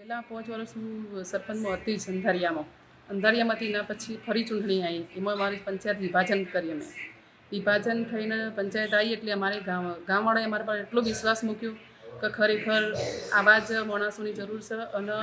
પહેલાં પાંચ વર્ષ હું સરપંચમાં હતી જ અંધારિયામાં. અંધારિયામાંથી એના પછી ફરી ચૂંટણી આવી. એમાં મારી પંચાયત વિભાજન કરી અમે વિભાજન થઈને પંચાયત આવી એટલે અમારે ગામ, ગામવાળાએ અમારા પર એટલો વિશ્વાસ મૂક્યો કે ખરેખર આવા જ માણસોની જરૂર છે અને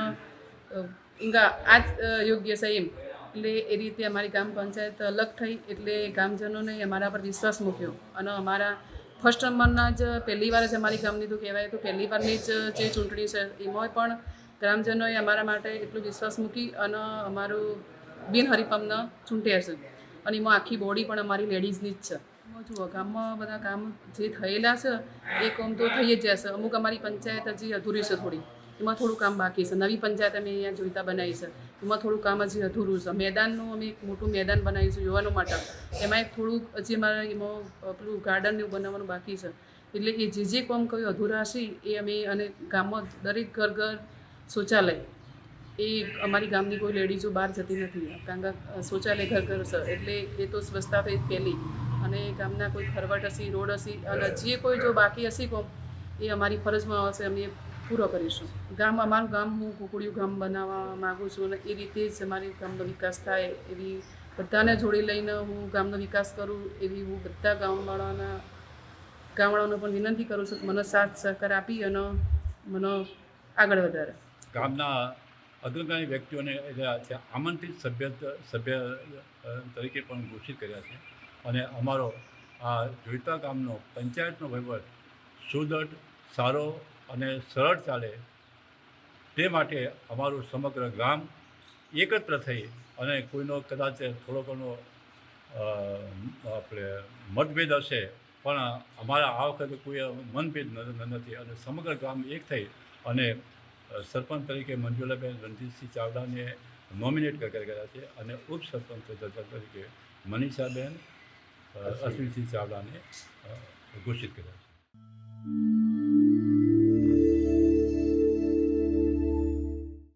ઈંગા આ જ યોગ્ય છે એમ. એટલે એ રીતે અમારી ગ્રામ પંચાયત અલગ થઈ એટલે ગામજનોને અમારા પર વિશ્વાસ મૂક્યો. અને અમારા ફર્સ્ટ નંબરના જ પહેલી વાર જ અમારી ગામની તો કહેવાય તો પહેલી વારની જ જે ચૂંટણી છે એમાં પણ ગ્રામજનોએ અમારા માટે એટલો વિશ્વાસ મૂકી અને અમારું બિનહરીફમને ચૂંટ્યા છે. અને એમાં આખી બોડી પણ અમારી લેડીઝની જ છે. જુઓ, ગામમાં બધા કામ જે થયેલા છે, એ કામ તો થઈ જ જશે. અમુક અમારી પંચાયત હજી અધૂરી છે થોડી. એમાં થોડું કામ બાકી છે. નવી પંચાયત અમે અહીંયા જોઈતા બનાવી છે. એમાં થોડું કામ હજી અધૂરું છે. મેદાનનું અમે એક મોટું મેદાન બનાવીશું યુવાનો માટે. એમાં એક થોડુંક હજી અમારે એમાં પેલું ગાર્ડન એવું બનાવવાનું બાકી છે. એટલે એ જે જે કામ કયું અધૂરા હશે, એ અમે અને ગામમાં દરેક ઘર ઘર શૌચાલય. એ અમારી ગામની કોઈ લેડીઝો બહાર જતી નથી. કારણ કે શૌચાલય ઘર ઘર એટલે એ તો સ્વચ્છતા થઈ પહેલી. અને ગામના કોઈ ખરવટ હશે, રોડ હશે, અને જે કોઈ જો બાકી હશે કોમ, એ અમારી ફરજમાં આવશે, અમે પૂરો કરીશું. ગામ, અમારું ગામ, હું કુકડીયું ગામ બનાવવા માગું છું, અને એ રીતે જ અમારી ગામનો વિકાસ થાય, એવી બધાને જોડી લઈને હું ગામનો વિકાસ કરું, એવી હું બધા ગામવાળાના, ગામવાળાઓને પણ વિનંતી કરું છું મને સાથ સહકાર આપી અને મને આગળ વધારે. ગામના અગ્રગામી વ્યક્તિઓને આમંત્રિત સભ્ય સભ્ય તરીકે પણ ઘોષિત કર્યા છે. અને અમારો આ જોઈતા ગામનો પંચાયતનો વહીવટ સુદૃઢ, સારો અને સરળ ચાલે તે માટે અમારું સમગ્ર ગામ એકત્ર થઈ અને કોઈનો કદાચ થોડો ઘણો આપણે મતભેદ હશે, પણ અમારા આ વખતે કોઈ મનભેદ નથી અને સમગ્ર ગામ એક થઈ અને સરપંચ તરીકે મંજુલાબેન રણજીતસિંહ ચાવડાને નોમિનેટ કર્યા છે અને ઉપસરપંચ તરીકે મનીષાબેન અશ્વિનસિંહ ચાવડાને ઘોષિત કર્યા છે.